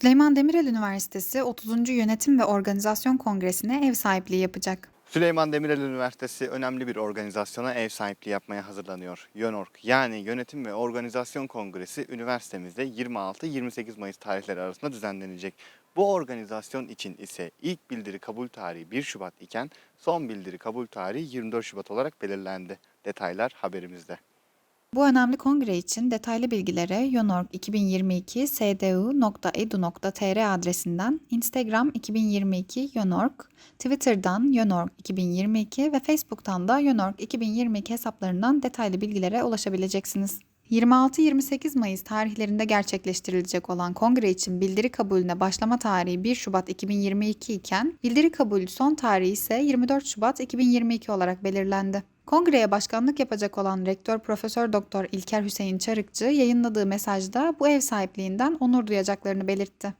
Süleyman Demirel Üniversitesi 30. Yönetim ve Organizasyon Kongresi'ne ev sahipliği yapacak. Süleyman Demirel Üniversitesi önemli bir organizasyona ev sahipliği yapmaya hazırlanıyor. YÖNORG yani Yönetim ve Organizasyon Kongresi üniversitemizde 26-28 Mayıs tarihleri arasında düzenlenecek. Bu organizasyon için ise ilk bildiri kabul tarihi 1 Şubat iken son bildiri kabul tarihi 24 Şubat olarak belirlendi. Detaylar haberimizde. Bu önemli kongre için detaylı bilgilere yonorg 2022 sdu.edu.tr adresinden, Instagram 2022 yonorg, Twitter'dan yonorg 2022 ve Facebook'tan da yonorg 2022 hesaplarından detaylı bilgilere ulaşabileceksiniz. 26-28 Mayıs tarihlerinde gerçekleştirilecek olan kongre için bildiri kabulüne başlama tarihi 1 Şubat 2022 iken bildiri kabulü son tarihi ise 24 Şubat 2022 olarak belirlendi. Kongreye başkanlık yapacak olan Rektör Profesör Doktor İlker Hüseyin Çarıkçı yayınladığı mesajda bu ev sahipliğinden onur duyacaklarını belirtti.